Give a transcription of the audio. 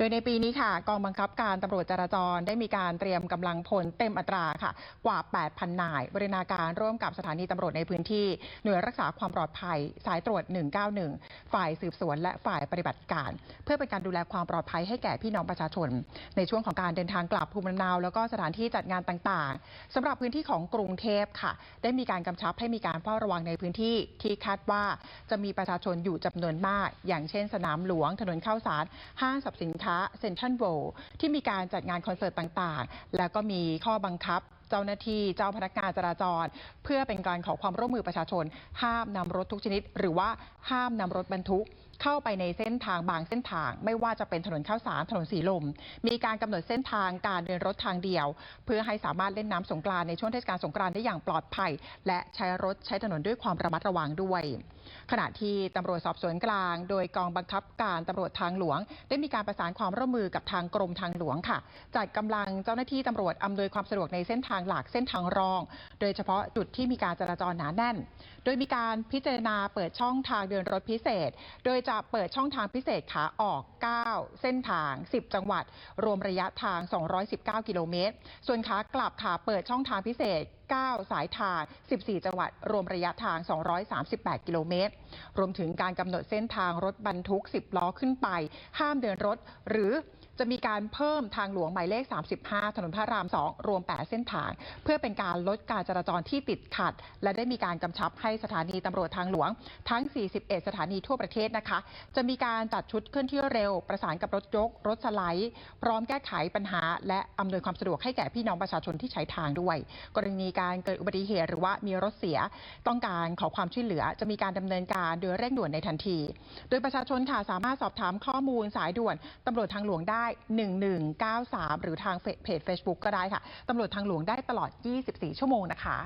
โดยในปีนี้ค่ะกองบังคับการตำรวจจราจรได้มีการเตรียมกำลังพลเต็มอัตราค่ะ กว่า 8,000 นาย บริณาการร่วมกับสถานีตำรวจในพื้นที่ หน่วยรักษาความปลอดภัย สายตรวจ 191 ฝ่ายสืบสวน และฝ่ายปฏิบัติการ เพื่อเป็นการดูแลความปลอดภัยให้แก่พี่น้องประชาชน ในช่วงของการเดินทางกลับภูมิลำเนาแล้วก็สถานที่จัดงานต่างๆสำหรับพื้นที่ของกรุงเทพค่ะ ได้มีการกำชับให้มีการเฝ้าระวังในพื้นที่ที่คาดว่าจะมีประชาชนอยู่จำนวนมาก อย่างเช่น สนามหลวง ถนนข้าวสารห้างสรรพสินค้าเซ็นทรัลโวลด์ที่มีการจัดงานคอนเสิร์ตต่างๆ แล้วก็มีข้อบังคับเจ้าหน้าที่เจ้าพนักงานจราจร เพื่อเป็นการขอความร่วมมือประชาชน ห้ามนำรถทุกชนิด หรือว่าห้ามนำรถบรรทุก เข้าไปในเส้นทางบางเส้นทาง ไม่ว่าจะเป็นถนนข้าวสารถนนสีลม มีการกำหนดเส้นทางการเดินรถทางเดียว เพื่อให้สามารถเล่นน้ำสงกรานในช่วงเทศกาลสงกรานได้อย่างปลอดภัย และใช้รถใช้ถนนด้วยความระมัดระวังด้วย ขณะที่ตำรวจสอบสวนกลาง โดยกองบังคับการตำรวจทางหลวง ได้มีการประสานความร่วมมือกับทางกรมทางหลวงค่ะ จัดกำลังเจ้าหน้าที่ตำรวจอำนวยความสะดวกในเส้นทางหลักเส้นทางรอง โดยเฉพาะจุดที่มีการจราจรหนาแน่น โดยมีการพิจารณาเปิดช่องทางเดินรถพิเศษ โดยจะเปิดช่องทางพิเศษขาออก 9 เส้นทาง 10 จังหวัด รวมระยะทาง 219 กิโลเมตร ส่วนขากลับค่ะเปิดช่องทางพิเศษ 9 สายทาง 14 จังหวัด รวมระยะทาง 238 กิโลเมตร รวมถึงการกำหนดเส้นทางรถบรรทุก 10 ล้อขึ้นไป ห้ามเดินรถ หรือจะมีการเพิ่มทางหลวงหมายเลข 35 ถนนพระราม 2 รวม 8 เส้นทาง เพื่อเป็นการลดการจราจรที่ติดขัด และได้มีการกำชับให้สถานีตำรวจทางหลวง ทั้ง 41 สถานีทั่วประเทศนะคะ จะมีการจัดชุดเคลื่อนที่เร็ว ประสานกับรถยก รถสไลด์ พร้อมแก้ไขปัญหา และอำนวยความสะดวกให้แก่พี่น้องประชาชนที่ใช้ทางด้วย กรณีการเกิดอุบัติเหตุหรือว่ามีรถเสียต้องการขอความช่วยเหลือจะมีการดำเนินการโดยเร่งด่วนในทันที โดยประชาชนค่ะสามารถสอบถามข้อมูลสายด่วนตำรวจทางหลวงได้ 1193 หรือทางเพจ Facebook ก็ได้ค่ะตำรวจทางหลวงได้ตลอด 24 ชั่วโมงนะคะ